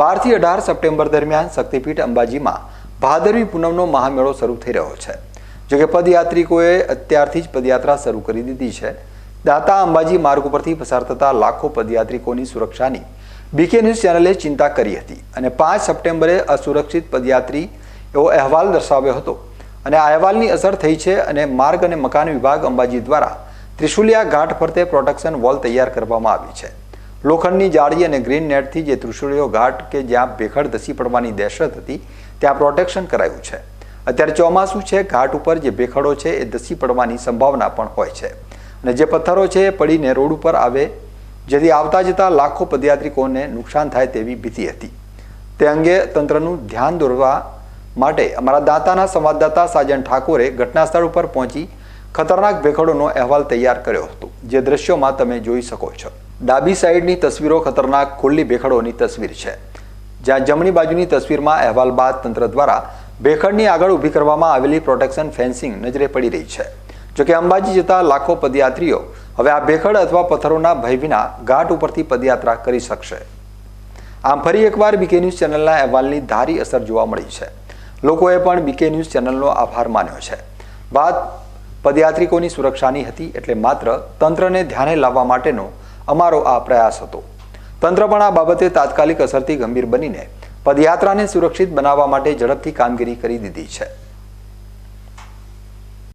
બારથી અઢાર સપ્ટેમ્બર દરમિયાન શક્તિપીઠ અંબાજીમાં ભાદરવી પૂનમનો મહામેળો શરૂ થઈ રહ્યો છે. જોકે પદયાત્રિકોએ અત્યારથી જ પદયાત્રા શરૂ કરી દીધી છે. દાતા અંબાજી માર્ગ ઉપરથી પસાર થતા લાખો પદયાત્રિકોની સુરક્ષાની બીકે ન્યૂઝ ચેનલે ચિંતા કરી હતી અને પાંચ સપ્ટેમ્બરે અસુરક્ષિત પદયાત્રી એવો અહેવાલ દર્શાવ્યો હતો. અને આ અહેવાલની અસર થઈ છે અને માર્ગ અને મકાન વિભાગ અંબાજી દ્વારા ત્રિશુલિયા ઘાટ ફરતે પ્રોટેક્શન વોલ તૈયાર કરવામાં આવી છે. લોખંડની જાળી અને ગ્રીન નેટથી જે ત્રિશુળીઓ ઘાટ કે જ્યાં ભેખડ ધસી પડવાની દહેશત હતી, ત્યાં પ્રોટેક્શન કરાયું છે. અત્યારે ચોમાસું છે, ઘાટ ઉપર જે ભેખડો છે એ ધસી પડવાની સંભાવના પણ હોય છે. અને જે પથ્થરો છે એ પડીને રોડ ઉપર આવે, જેથી આવતા જતા લાખો પદયાત્રિકોને નુકસાન થાય તેવી ભીતિ હતી. તે અંગે તંત્રનું ધ્યાન દોરવા માટે અમારા દાંતાના સંવાદદાતા સાજન ઠાકોરે ઘટનાસ્થળ ઉપર પહોંચી ખતરનાક ભેખડોનો અહેવાલ તૈયાર કર્યો હતો. જે દ્રશ્યોમાં તમે જોઈ શકો છો. ડાબી સાઈડની તસવીરો ખતરનાક ખુલ્લી ભેખડોની તસવીર છે. જ્યાં જમણી બાજુની તસવીરમાં અહેવાલ બાદ તંત્ર દ્વારા ભેખડની આગળ ઊભી કરવામાં આવેલી પ્રોટેક્શન ફેન્સિંગ નજરે પડી રહી છે. જોકે અંબાજી જતા લાખો પદયાત્રીઓ હવે આ ભેખડ અથવા પથ્થરોના ભય વિના ઘાટ ઉપરથી પદયાત્રા કરી શકશે. આમ ફરી એકવાર બીકે ન્યૂઝ ચેનલના અહેવાલની ધારી અસર જોવા મળી છે. લોકોએ પણ બીકે ન્યૂઝ ચેનલનો આભાર માન્યો છે. વાત પદયાત્રિકોની સુરક્ષાની હતી એટલે માત્ર તંત્રને ધ્યાને લાવવા માટેનો અમારો આ પ્રયાસ હતો. તંત્ર પણ આ બાબતે તાત્કાલિક અસરથી ગંભીર બનીને પદયાત્રાને સુરક્ષિત બનાવવા માટે ઝડપથી કામગીરી કરી દીધી છે.